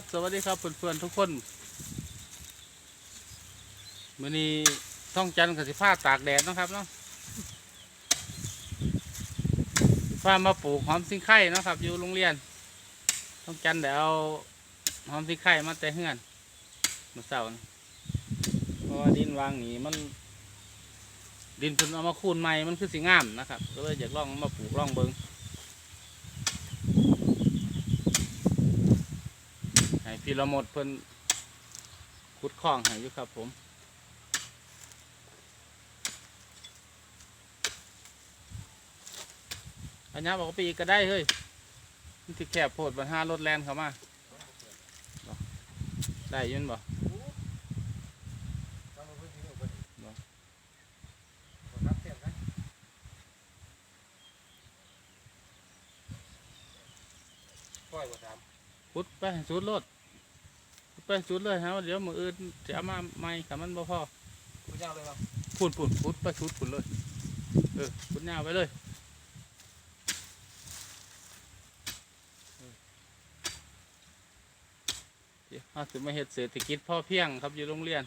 บสวัสดีครับเพื่อนๆทุกคนมื้อนี้ต้องจันทร์กับสิผ้าตากแดดนะครับเนาะฟ้ามาปลูกหอมสิงไข่นะครับ อยู่โรงเรียนต้องจันทร์เดี๋ยวเอาหอมสิงไข่มาแต่เฮือนมาเสาร์เพราะว่าดินวางหนีมันดินเพิ่นเอามาคูนใหม่มันคือสีงามนะครับ ก็เลยอยากลองมาปลูกลองเบิง ให้ พี่ละหมดเพิ่นขุดคลองให้อยู่ครับผม อันนี้บอกว่าไปอีกก็ได้เฮ้ยมันที่แคบโพดบันห้ารถแลนเข้ามาบ่ได้อยืนบ่ปล่อยบ่ถามขุดไปให้สุดรถ ขุดไปให้สุดเลยฮะเดี๋ยวมืออื่นจะเอามาใหม่กับมันบ่พอกูยาวเลยครับปุ่นปุ่นขุดไปสุดปุ่นเลยเออขุดยาวไปเลยเออเดี๋ยวเราจะมาเฮ็ดเศรษฐกิจพ่อเพียงครับอยู่โรงเรียน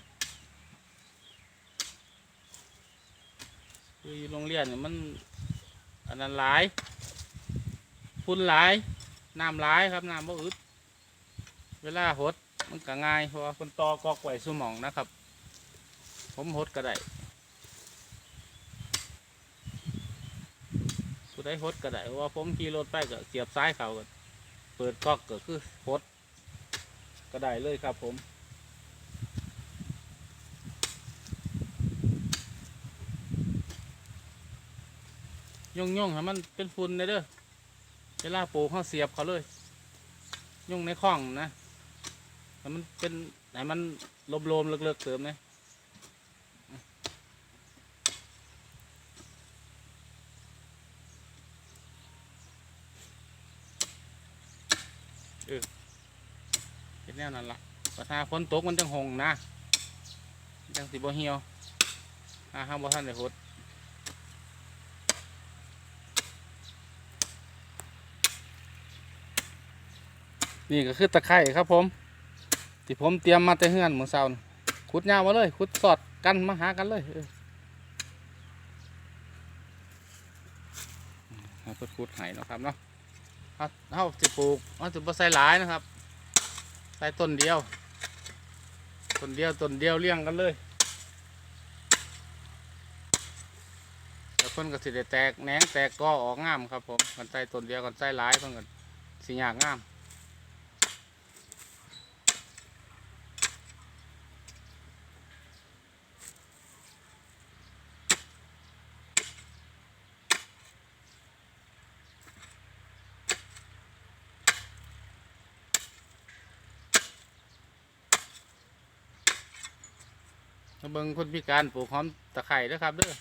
คืออยู่โรงเรียนเนี่ยมันอันนั้นหลายฝุ่นหลายน้ำหลายครับน้ำบ่อึดเวลาหด มันก็ง่ายเพราะว่าคนตอกอกไว้สมองนะครับ ผมหดก็ได้ผู้ใดหดก็ได้เพราะว่าผมขี่รถไปก็เสียบซ้ายเขาก็เปิดก๊อกก็คือหดก็ได้เลยครับผมย่งย่งให้มันเป็นฝุ่นเลยเด้อเวลาปลูกเขาเสียบเขาเลย ย่งในข้องนะ ให้มันเป็นให้มันลมๆเลิกๆเสริมนะเป็นแนวนั้นละปัญหาฝนตกมันจังหงนะจังสิบ่เหี่ยวอาห้ามบ่ทันได้หดนี่ก็คือตะไคร่ครับผม ที่ผมเตรียมมาแต่เฮือนเมื่อเช้าขุดยาวมาเลยขุดสอดกันมาหากันเลยเออให้เพิ่นขุดไห้นะครับเนาะเอาเอาสิปลูกเอาสิบ่ใส่หลายนะครับ ใส่ต้นเดียว ต้นเดียวต้นเดียวเลี้ยงกันเลยแล้วเพิ่นก็สิได้แตกแหนงแตกกอออกงามครับผมกันใส่ต้นเดียวกันใส่หลายเพิ่นก็สิยากงาม มาเบิ่งคนพิการปลูกหอมตะไคร้ด้อครับเด้อ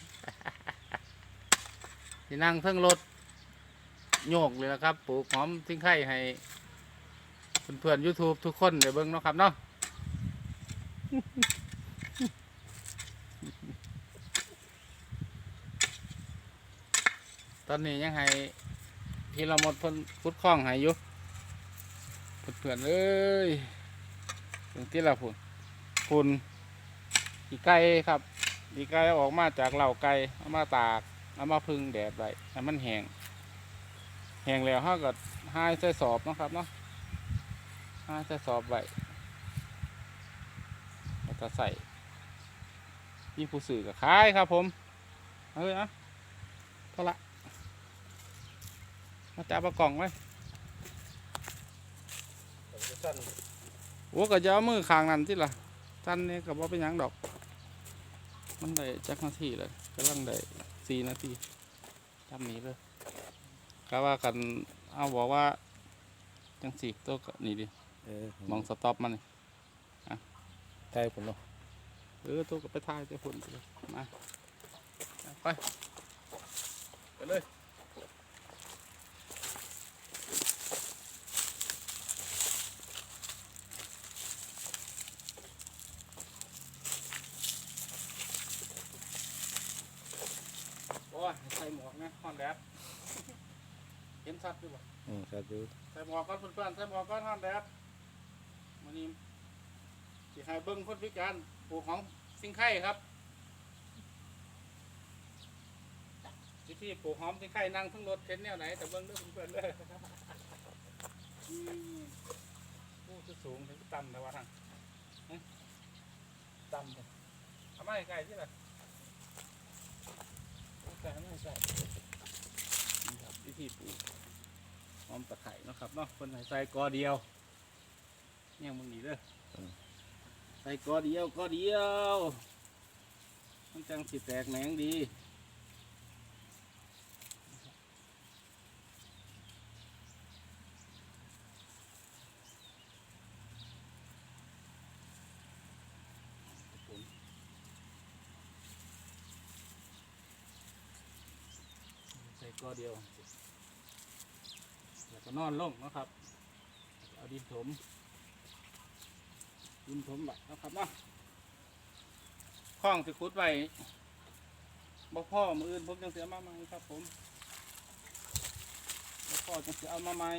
ที่นั่งเพิ่งรถโยกเลยนะครับปลูกหอมทิ้งไข่ให้เพื่อนๆ YouTube ทุกคนเดี๋ยวเบิ่งเนาะครับเนาะตอนนี้ยังให้พี่เราหมดพิ่นพุดคล้องให้อยู่เพื่อนๆเอ้ยถึงที่ละพุ่นพุ่น ขี้ไก่ครับขี้ไก่เอาออกมาจากเหล่าไก่เอามาตากเอามาพึ่งแดดไว้ให้มันแห้งแห้งแล้วเขาก็ห้ายใส่สอบเนาะครับเนาะห้ายใส่สอบไว้แล้วก็ใส่ยี่ผู้สื่อกับขายครับผมเอาเลยนะเท่าละมาจับปลากล่องไว้ผมจะสั้นโอ้ก็จะเอามือข้างนั้นที่ละท่านนี่ก็บ่เป็นหยังดอก มันได้จักนาทีเลยกำลังได้สี่นาทีทำนี้เลยก็ว่ากันเอาบอกว่า จังสี่ตัวก็นี่ดิเออมองสต็อปมันนี่ใช่ผมเนาะเออตัวก็ไปถ่ายตัวฝุ่นไปเลยมาไปไปเลยโอ้ยใส่หมวกนะฮอนแดดเห็นชัดด้วยบ่ อืมครับดูใส่หมวกก่อนเพื่อนๆใส่หมวกก่อนฮอนแดดวันนี้สิให้เบิ้งคนพิการปลูกของสิงไข่ครับวิธีปลูกหอมสิงไข่นั่งทั้งรถเข็นแนวไหนแต่เบิ้งเด้อเพื่อนๆเลยอืมโอ้จะสูงถึงต่ำแต่ว่าทางต่ำเลยเอามาใกล้ๆที่ละเอาใกล้เอามาใกล้นี่ครับวิธีปลูก อมตะไคร่เนาะครับเนาะคนใส่กอเดียวเนี่ยมึงนี่เด้ออใส่กอเดียวกอเดียวมันจังสิแตกแหนงดีใส่กอเดียวแล้ว ก็นอนลงนะครับ เอาดินถม ดินถมแบบนะครับเนาะข้องสิคุดไว้บ่พ่อมืออื่นผมจังเสียมาใหม่ครับ ผมบ่พ่อจังเสียเอามาใหม่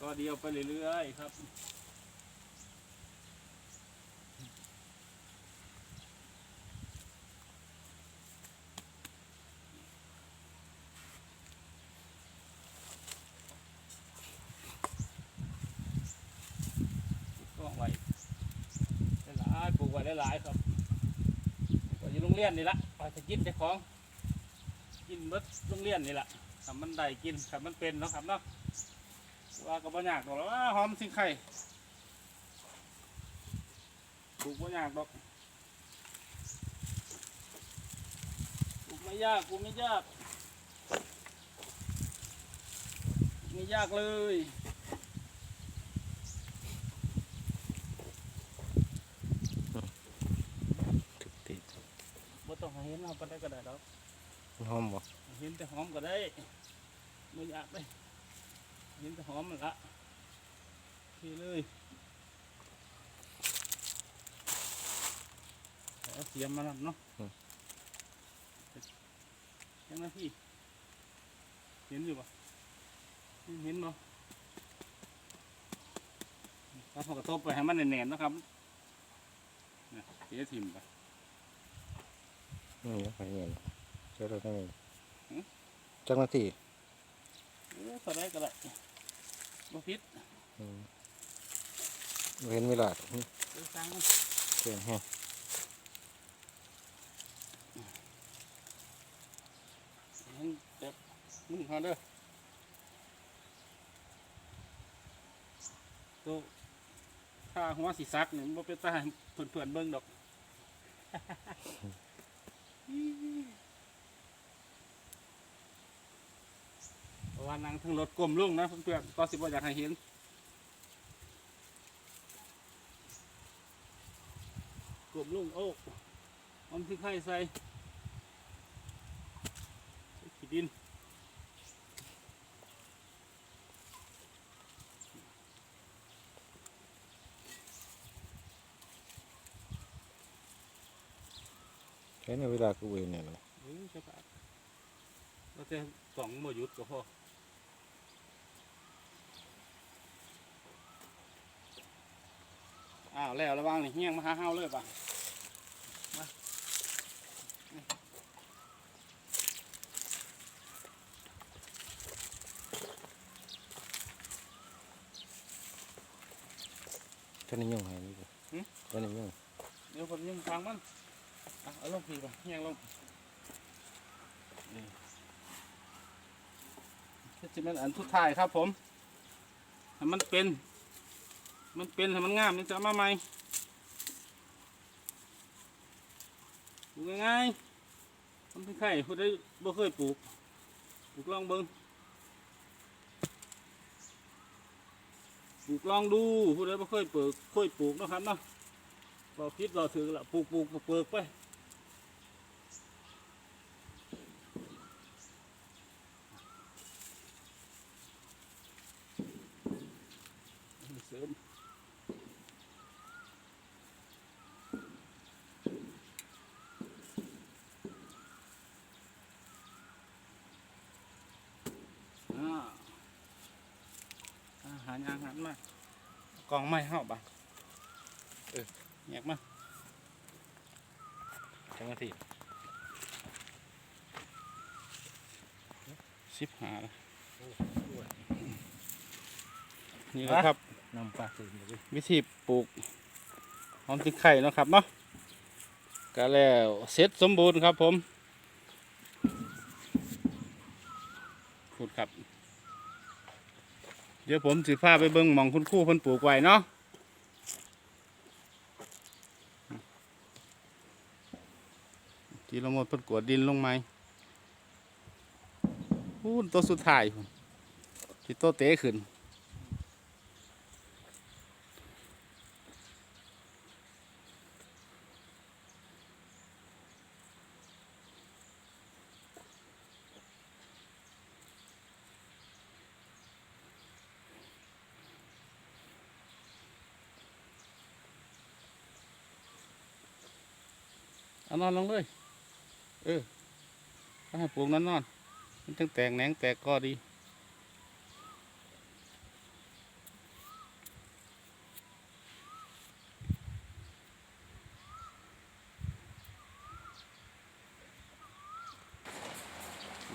กอเดียวไปเรื่อยๆครับ ปลูกไว้หลายๆปลูกไว้ หลายๆครับปลูกอยู่โรงเรียนนี่ละไปจะกินเจ้าของ กินเบิดโรงเรียนนี่ละทำมันได้กินทำมันเป็นเนาะครับเนาะว่าก็บ่ยากดอกแล้วว่าหอมสิงไข่ปลูกบ่ยากดอกปลูกไม่ยากปลูกไม่ยากไม่ยากเลย ถึกติด บ่ต้องให้ เห็นเอาไปได้ก็ได้ดอกหอมบ่เห็นแต่หอมก็ได้ไม่อยากเลยเห็นแต่หอมมันละทีเลยเอาเสียมมานำเนาะยังนะพี่เห็นอยู่ปะเห็นบ่ถ้าพอกระทบไปให้มันแน่นๆนะครับเนี่ยเสียทิมไป นี่ไปเงี้ยเจ้าเราได้หืมจังหน้าที่เออสไลด์ก็ได้บ่พิษอืมบ่เห็นเวลาเออสร้างมันเก่งแฮะเห็นแบบมึงเขาเด้อตัวถ้าหัวสีซักเนี่ยบ่เป็นตาให้เพื่อนๆเบิ่งดอก เพราะว่านั่งทั้งรถกลมลงนะเพื่อนๆก็สิบว่าอยากให้เห็นกลมลงโอ้อมที่ไข่ใส่ใส่ขี้ดิน แค่นี้เวลากูเวนเนี่ยนะเออใช่ปะเราจะสองบ่หยุดก็พออ้าวแล้วระวังนี่เฮี้ยงมาหาเฮาเลยป่ะท่านนิยมให้นี่บ่หืมท่านนิยมเดี๋ยวผมยิงฟังมัน อะเอาลงพีก่อนเฮี้ยงลงนี่ก็จะเป็นอันทุดท้ายครับผมให้มันเป็น มันเป็นให้มันงามนี่จะเอามาใหม่ปลูกง่ายๆมันเป็นไข่ผู้ใดบ่เคยปลูก ปลูกลองเบิ่งปลูกลองดูผู้ใดบ่เคยปลูกเคยปลูกนะครับเนาะเราคิดเราถือละปลูกปลูกปลูกเปิกไปเสริมายางหันมา กองไม้เฮาบ่ะเออแยกมาจังหวะที่สิบหาละนี่แหละครับนำปลาตื่นเลยวิธีปลูกหอมติไข่เนาะครับเนาะก็แล้วเสร็จสมบูรณ์ครับผมพูดครับ เดี๋ยวผมสิพาไปเบิ้งมองคุณคู่เพิ่นปลูกไว้เนาะทีละหมดเพิ่นกวดดินลงไหมพูนตัวสุดท้ายที่โตวเตะขึ้น เอานอนลงเลย เออถ้าให้ปลูกนอนนอน มันจังแตกแหนงแตกก็ดี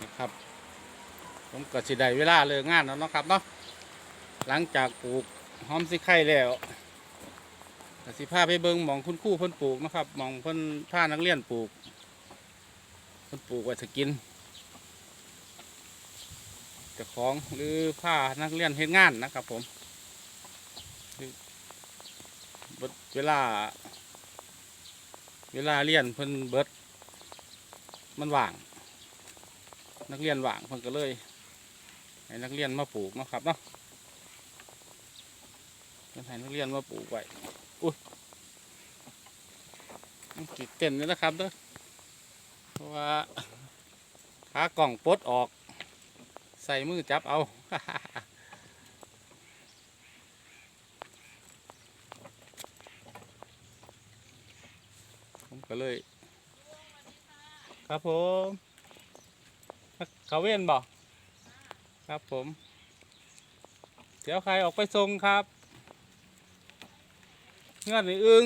นะครับ ผมก็สิได้เวลาเลิกงานแล้วนะครับเนาะ หลังจากปลูกหอมสิไข่แล้ว สิพาไปเบิงหมองคุณครู่เพิ่นปลูกนะครับหมองเพิ่นพานักเรียนปลูกเพิ่นปลูกไว้จะกินเจะของหรือพานักเรียนเฮ็ดงานนะครับผมเวลา เวลาเรียนเพิ่นเบิด มันว่าง นักเรียนว่างเพิ่นก็เลยให้นักเรียนมาปลูกนะครับเนาะเพิ่นให้นักเรียนมาปลูกไว้ ติดเต้นเลยนะครับเด้อเพราะว่าขากล่องปลดออก ใส่มือจับเอาผมก็เลย ครับผมเขาเว้นบอกครับผม เดี๋ยวใครออกไปส่งครับ งื่อนในอึง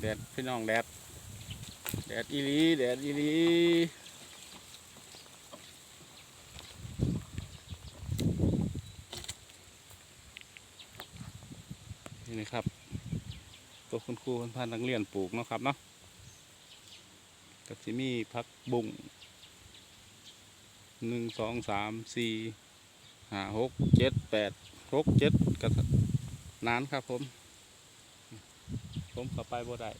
แดดพี่น้องแดดแดดอีหลีแดดอีหลี นี่นะครับ ตัวคุณครูคุณพานักเรียนปลูกเนาะครับเนาะก็จะมีพักบุ้งหนึ่งสองสามสี่ห้าหกเจ็ดแปดหกเจ็ดกระนานครับผม ผมก็ไปบ่ได้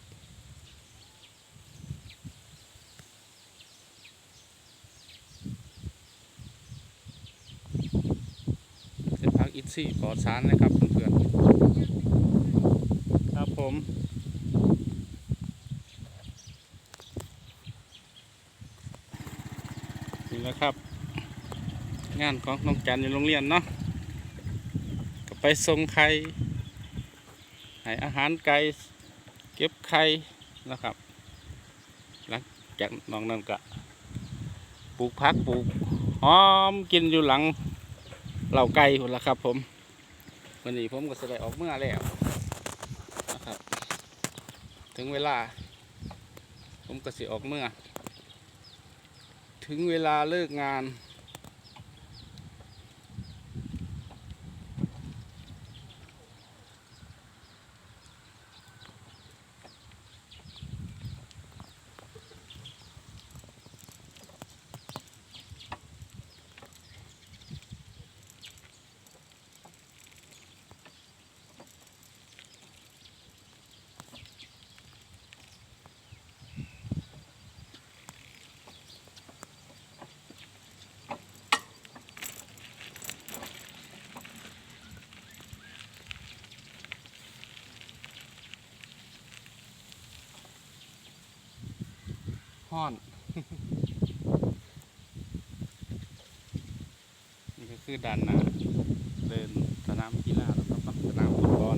เป็นพักอิซี่ปลอดสารนะครับเพื่อนๆ ผมนี่แหละครับ งานของน้องจันอยู่โรงเรียนเนาะก็ไปส่งไข่ให้อาหารไก่เก็บไข่นะครับ หลังจากน้องนั่นก็ปลูกพักปลูกหอมกินอยู่หลังเหล่าไก่หุ่นละครับผมวันนี้ผมก็จะได้ออกเมื่อแล้ว ถึงเวลา ผมก็สิออกเมื่อ ถึงเวลาเลิกงาน ห้อน นี่ก็คือด้านนาเดินสนามกีฬาแล้วครับเนสนามฟุตบอล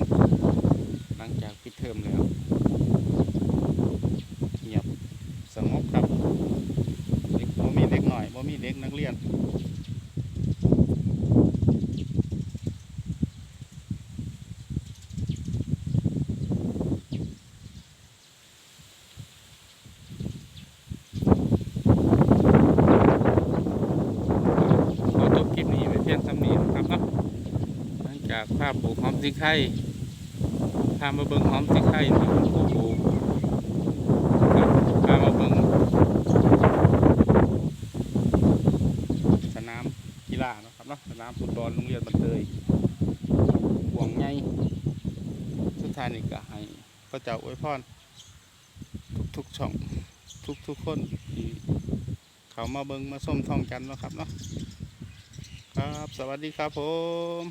หลังจากปิดเทอมแล้วเงียบสงบครับเด็กบ่มีเด็กหน่อยบ่มีเด็กนักเรียน ขอจบคลิปนี้ไว้เพียงสำนีนะครับเนาะหลังจากภาพปลูก หอมสีไข่พามาเบิ่งหอมสีไข่ที่คุณครูปลูกพามาเบิ่งสนามกีฬาเนาะครับเนาะสนามฟุตบอลโรงเรียนบันเตยห่วงใหญ่สุดท้ายนี่ก็ให้พระเจ้าอวยพรทุกๆช่องทุกๆคนที่เขามาเบิงมาส้มทองกันเนาะครับเนาะครับ สวัสดีครับผม